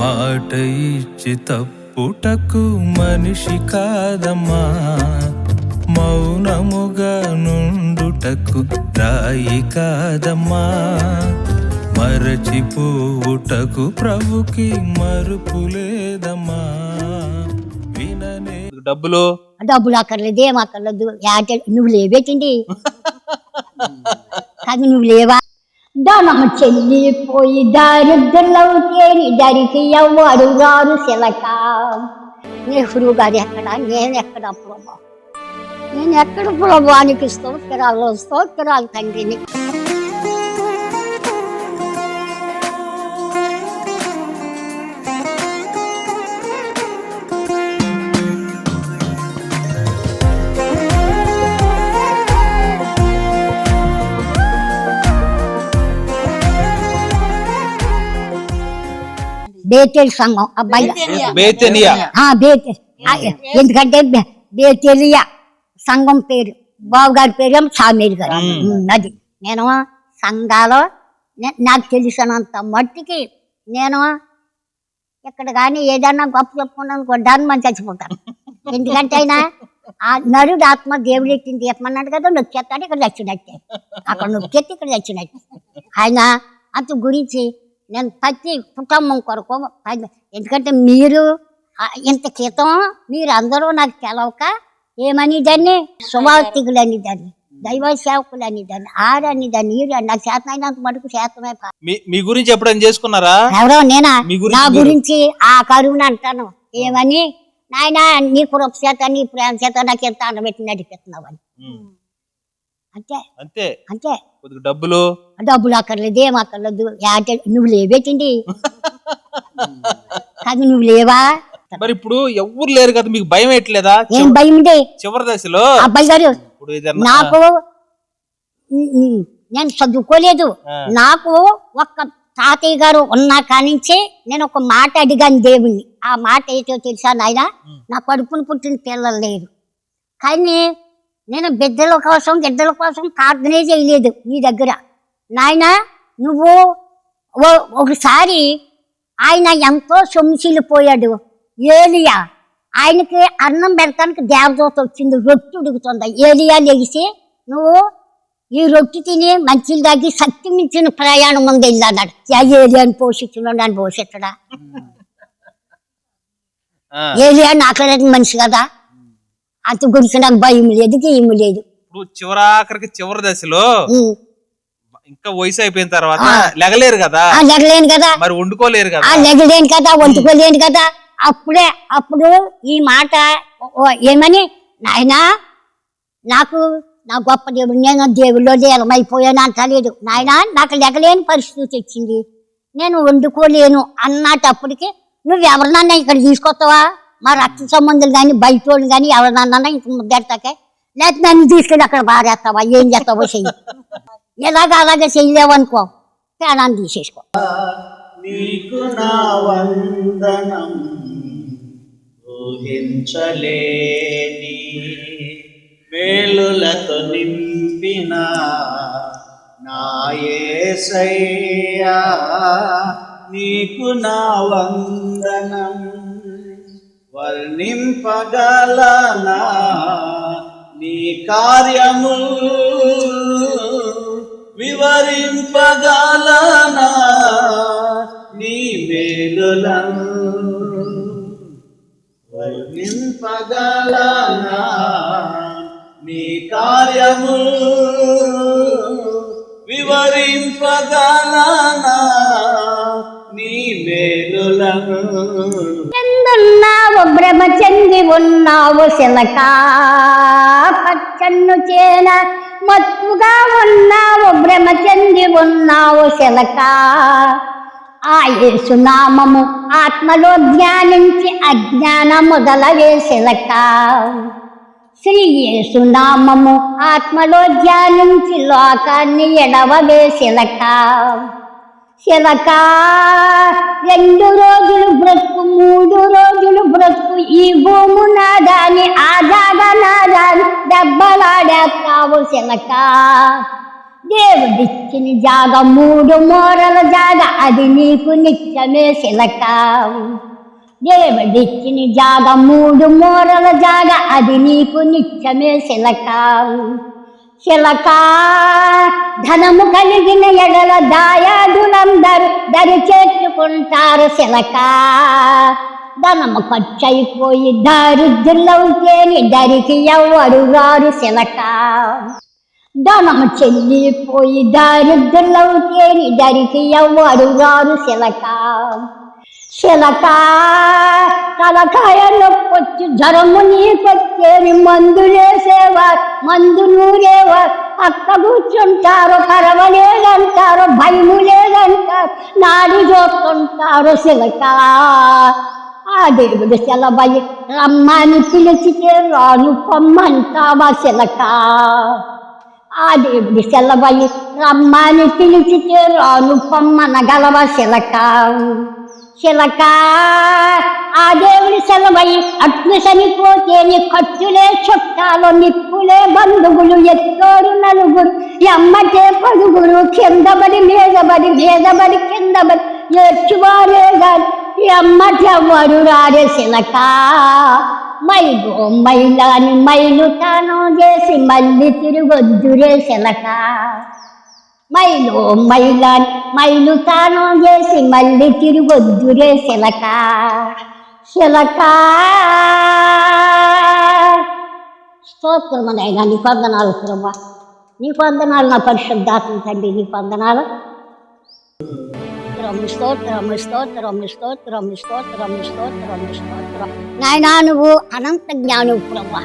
మాట ఇచ్చి తప్పుటకు మనిషి కాదమ్మా. మౌనముగా నుండుటకు రాయి కాదమ్మా. మరచిపోవుటకు ప్రభుకి మరుపు లేదమ్మా. విననే డబ్బులు? డబ్బులు అక్కర్లేదు ఏం అక్కర్లేదు. యాట నువ్వు లేవేటండి? కాదు నువ్వు లేవా? ధనము చెల్లిపోయి దారిద్రులవుతేని దరికి ఎవ్వరు రారు శిలక నెహ్రూ గారు ఎక్కడ? నేను ఎక్కడ ప్రభా నేను ఎక్కడ ప్రభానికి స్తోత్రాలు స్తోత్రాలు తండ్రిని. బేతేల్ సంఘం. అబ్బాయి బేతనియా బేతే ఎందుకంటే బేతేలియా సంఘం పేరు. బాబు గారి పేరు ఏమో సామేరు గారు. అది. నేను సంఘాలో నే- నాకు తెలిసినంత మట్టికి నేను ఎక్కడ కానీ ఏదన్నా గొప్ప చెప్పుకున్నాను కొడ్డాన్ని మనం చచ్చిపోతాను ఎందుకంటే ఆయన ఆ నరుడు ఆత్మ దేవుడు ఎత్తింది చెప్పమన్నాడు కదా నొక్కేస్తాడు ఇక్కడ చచ్చినట్టే అక్కడ నొక్కెత్తి ఇక్కడ చచ్చినట్టే ఆయన అంత గురించి నేను ప్రతి కుటుంబం కొరకు ఎందుకంటే మీరు ఇంత క్రితం మీరు అందరూ నాకు తెలవక ఏమని దాన్ని సువార్థికులు అని దాన్ని దైవ సేవకులు అని దాన్ని ఆరని దాన్ని నాకు చేతనైనంత మటుకు చేతమే పా- మీ గురించి ఎప్పుడైనా చేసుకున్నారా? ఎవరో నేనా? నా గురించి ఆ కరువుని అంటాను. ఏమని? నాయన నీ కృప చేత నీ ప్రేమ చేత నాకు ఎంత అన్నబెట్టి నడిపిస్తున్నావు అని అంతే. అంతే. అంతే. కొద్దిగా డబ్బులు. డబ్బులు అక్కర్లేదు ఏం అక్కర్లేదు. నువ్వు లేవేటండి? కాదు నువ్వు లేవా? మరి ఇప్పుడు ఎవరు లేరు కదా మీకు భయం ఎట్లేదా ఏం భయం ఉండే చివరి దశలో. అబ్బాయి గారు నాకు నేను చదువుకోలేదు. నాకు ఒక్క తాతయ్య గారు ఉన్న కానించి నేను ఒక మాట అడిగాను దేవుణ్ణి. ఆ మాట ఏంటో తెలుసా నాయన? నా కడుపును పుట్టిన పిల్లలు లేరు. కానీ నేను బిడ్డల కోసం గిడ్డల కోసం ప్రార్థనే చేయలేదు నీ దగ్గర. నాయన నువ్వు ఒకసారి ఆయన ఎంతో సొమ్మిసిల్లిపోయాడు ఏలియా ఆయనకి అన్నం పెడతానికి దేవదూత వచ్చింది రొట్టె ఉడుకుతుంది. ఏలియా లెగిసి నువ్వు ఈ రొట్టె తిని మంచిలు తాగి శక్తి మించిన ప్రయాణం ముందు వెళ్ళన్నాడు యా ఏలియాని పోషించిన నన్ను పోషించడా? ఏలియా నాకలేని మనిషి కదా? అంత గురించి నాకు భయం లేదు ఏమి లేదు. ఇప్పుడు చివరాఖరికి చివరి దశలో. ఇంకా వయసు అయిపోయిన తర్వాత లెగలేరు కదా? లెగలేను కదా. మరి వండుకోలేరు కదా? ఆ లెగలేను కదా వండుకోలేను కదా. అప్పుడే అప్పుడు ఈ మాట ఓ- ఏమని? నాయనా నాకు నా గొప్ప దేవుడు నేను దేవుల్లో లీలమైపోయాను అంటలేదు. నాయనా నాకు లెగలేని పరిస్థితి వచ్చింది. నేను వండుకోలేను అన్నటప్పటికి నువ్వు ఎవరినన్నా ఇక్కడ తీసుకొస్తావా? మా రక్త సంబంధులు కానీ బయట వాళ్ళు కానీ ఎవరినన్నా ఇంక ముద్దెడతాకే? లేకపోతే నన్ను తీసుకెళ్ళి అక్కడ బారేస్తావా ఏం చేస్తావో చెయ్యి. ఎలాగ అలాగే చెయ్యలేవనుకో ప్రాణాన్ని తీసేసుకో. నీకు నా వందనం ఊహించలేని మేలులతో నింపిన నా నీకు నా వందనం వర్ణింపగలనా నీ కార్యము వివరింపగలనా? నీ మేలులను వర్ణింపగలనా? నీ కార్యము వివరింపగలనా? నీ మేలులను ఉన్నావు శిలక. పచ్చన్ను చేన మత్తుగా ఉన్నావు బ్రహ్మచంది ఉన్నావు శిలక. ఆ యేసునామము ఆత్మలో ధ్యానించి అజ్ఞాన మొదలవే శిలక. శ్రీ యేసునామము ఆత్మలో ధ్యానించి లోకాన్ని ఎడవవే శిలక. శివకా రెండు రోజులు బ్రతుకు మూడు రోజులు బ్రతుకు ఈ భూము నాదాని ఆజాద నాదాని దెబ్బలాడేస్తావు శిలక దేవుడిచ్చిన జాగ మూడు మూరల జాగ అది నీకు నిత్యమే శిలక దేవుడిచ్చిన జాగ మూడు మూరల జాగ అది నీకు నిత్యమే శిలకావు శిలక. ధనము కలిగిన ఎడల దాయాదులందరూ దరి చేర్చుకుంటారు శిలక. ధనము ఖర్చయిపోయి దారిద్రులవుతేని దరికి ఎవరు రారు శిలక. ధనము చెల్లిపోయి దారిద్రులవుతేని దరికి ఎవరు రారు శిలక. శిలక తలకాయ నొప్పొచ్చి జ్వరము నీకొచ్చేని మందులేసేవా మందు నూరేవా పక్క కూర్చుంటారు పరవలేదంటారు భయము లేదంటారు నాడి చూస్తుంటారు శిలక. ఆ దేవుడు సెలబయ్యి రమ్మని పిలిచితే రాను పొమ్మంటావా శిలక? ఆ దేవుడు సెలబయ్యి రమ్మని పిలిచితే రాను పొమ్మనగలవా శిలక? శిలక ఆ దేవుడి సెలవై అట్లు చనిపోతే నీ ఖర్చులే చుట్టాలు నిప్పులే బంధువులు ఎత్తోరు నలుగురు. ఎమ్మటే పలుగురు కిందబడి మీదబడి మీదబడి కిందబడి ఏడ్చువారే గారు ఎమ్మటెవ్వరు రారే శిలక. మైలు మైలాని మైలు తాను చేసి మళ్ళీ తిరుగొద్దురే శిలక. మైలు మైలాని మైలు తాను చేసి మళ్ళీ తిరగొద్దురే శిలక శిలక స్తోత్రమనైనా నీ వందనాలు ప్రభా నీ వందనాలు నా పరిశుద్ధాత్మ తండ్రి నీ వందనాలు స్తోత్రము స్తోత్రము స్తోత్రము స్తోత్రము స్తోత్రము స్తోత్రం నాయనా నువ్వు అనంత జ్ఞానువు ప్రభా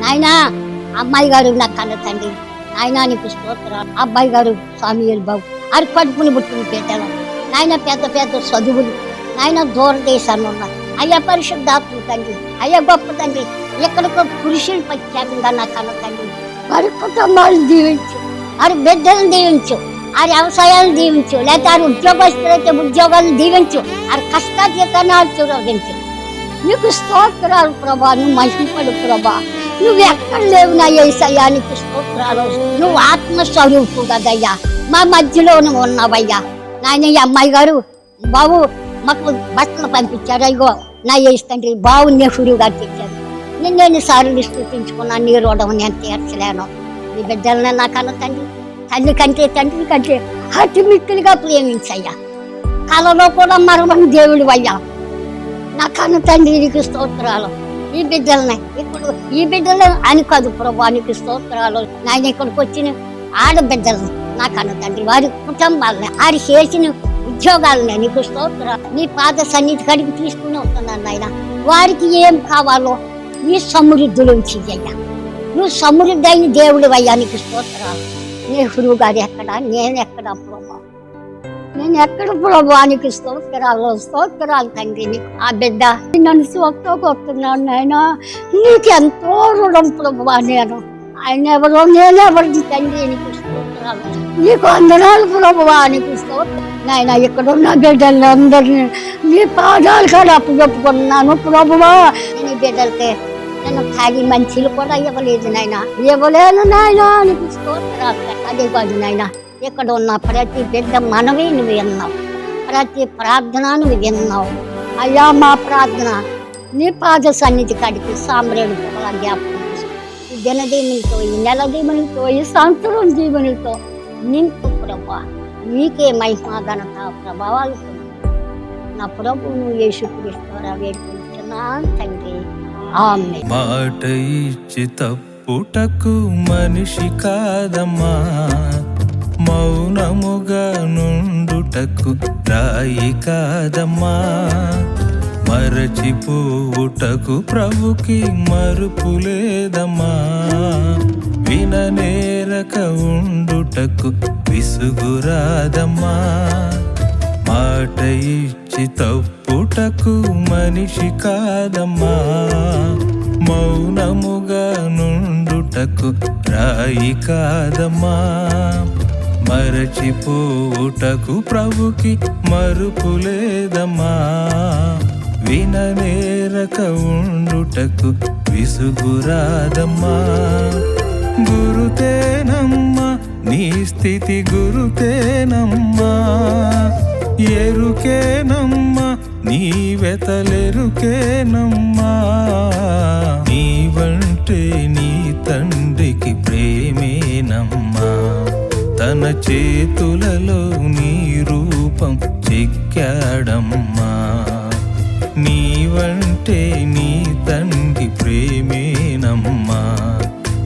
నాయనా అమ్మాయి గారు నా కన్న తండ్రి ఆయన నీకు స్తోత్రాలు అబ్బాయి గారు స్వామి బాబు అరి కడుపుని పుట్టిన పేదలు. నాయన పెద్ద పెద్ద చదువులు. నాయన దూరదేశాన్ని ఉన్నారు. అయ్యా పరిశుద్ధాత్మ తండ్రి అయ్యా గొప్ప తండ్రి ఎక్కడికో పురుషులు ప్రత్యేకంగా నా కన్న తండ్రి. వారి కుటుంబాలు దీవించు వారి బిడ్డలను దీవించు ఆ వ్యవసాయాలు దీవించు లేకపోతే ఆ ఉద్యోగస్తులైతే ఉద్యోగాలు దీవించు ఆ కష్టాతీతాన్ని చూరగించు నీకు స్తోత్రాలు ప్రభా నువ్వు మహిమలు ప్రభా. నువ్వు ఎక్కడ లేవు నా ఏసయానికి నీకు స్తోత్రాలు. నువ్వు ఆత్మస్వరూపు కదయ్యా మా మధ్యలో నువ్వు ఉన్నావయ్యా. నాయన ఈ అమ్మాయి గారు బాబు మాకు బట్టలు పంపించారు. అయ్యో నా ఏసు తండ్రి బావు నెహ్రూ గారు తెచ్చారు నేను ఎన్నిసార్లు స్థుతించుకున్నాను నీ రోడము నేను తీర్చలేను. నీ బిడ్డలనే నా కన్న తండ్రి తల్లి కంటే తండ్రి కంటే అతిమిక్కులుగా ప్రేమించయ్యా. కలలో కూడా మరమని దేవుడు అయ్యా నా కన్న తండ్రికి స్తోత్రాలు. ఈ బిడ్డలనే. ఇప్పుడు ఈ బిడ్డలు అని కాదు ప్రభు నీకు స్తోత్రాలు. నాయన ఇక్కడికి వచ్చిన ఆడబిడ్డలను నాకు అన్న తండ్రి వారి కుటుంబాలని వారి చేసిన ఉద్యోగాలని నీకు స్తోత్రాలు. నీ పాద సన్నిధి కడిగి తీసుకుని వస్తున్నాను నాయన. వారికి ఏం కావాలో నీ సమృద్ధులోంచి అయ్యా నువ్వు సమృద్ధి అయిన దేవుడు అయ్యా నీకు స్తోత్రాలు. నెహ్రూ గారు ఎక్కడ? నేను ఎక్కడ ప్రభావం నేను ఎక్కడ ప్రభానికి స్తోత్రాలు స్తోత్రాలు తండ్రి నీకు ఆ బిడ్డ. నన్ను సోక్తో కొడుతున్నాను నాయన. నీకెంతో రుణం ప్రభా నేను. ఆయన ఎవరో నేను ఎవరిది తండ్రి నీకు స్తోత్రాలు. నీకు అందరాలు ప్రభువా నీకు స్తోత్రం నాయన ఇక్కడ ఉన్న బిడ్డలు అందరినీ నీ పాదాలు కూడా అప్పచెప్పుకున్నాను ప్రభువా. నేను ఈ బిడ్డలకి నేను తాగి మంచిలు కూడా ఇవ్వలేదు నాయన. ఇవ్వలేను నాయన నీకు స్తోత్రాలు అదే కాదు నాయన. ఇక్కడ ఉన్న ప్రతి బిడ్డ మనవి నువ్వు విన్నావు. ప్రతి ప్రార్థన నువ్వు విన్నావు. అయ్యా మా ప్రార్థన నీ పాద సన్నిధి కడిపి సాంబ్రేణి పొగల జ్ఞాపకం ఈ దినదీవునితో ఈ నెల దీవునితో ఈ సంవత్సరం దీవునితో నింపు ప్రభా. నీకే మహిమా ఘనత ప్రభావాలు నా ప్రభు నువ్వు యేసుక్రీస్తు వేడుకుంటున్నాను తండ్రి. ఆమె మాట ఇచ్చి తప్పుటకు మనిషి కాదమ్మా. మౌనముగా నుండుటకు రాయి కాదమ్మా. మరచిపోవుటకు ప్రభుకి మరుపు లేదమ్మా. విననేరక ఉండుటకు విసుగురాదమ్మా మాట ఇచ్చి తప్పుటకు మనిషి కాదమ్మా. మౌనముగా నుండుటకు రాయి కాదమ్మా. మరచిపోవుటకు ప్రభుకి మరుపు లేదమ్మా విననేరక ఉండుటకు విసుగురాదమ్మా. గురుతేనమ్మా నీ స్థితి గురుతేనమ్మా ఎరుకేనమ్మా నీ వెతలెరుకేనమ్మా. నీవంటే నీ తండ్రికి ప్రేమేనమ్మా. తన చేతులలో నీ రూపం చెక్కాడమ్మా. నీవంటే నీ తండ్రి ప్రేమేనమ్మా.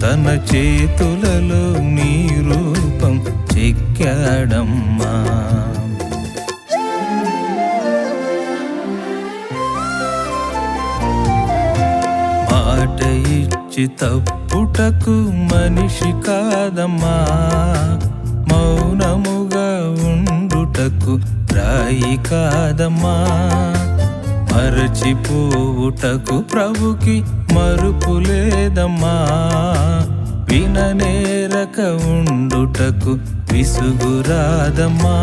తన చేతులలో నీ రూపం చెక్కాడమ్మా. మాట ఇచ్చి తప్పుటకు మనిషి కాదమ్మా. ఉండుటకు రాయి కాదమ్మా. మరచిపోవుటకు ప్రభుకి మరుపు లేదమ్మా. విననేరక ఉండుటకు విసుగురాదమ్మా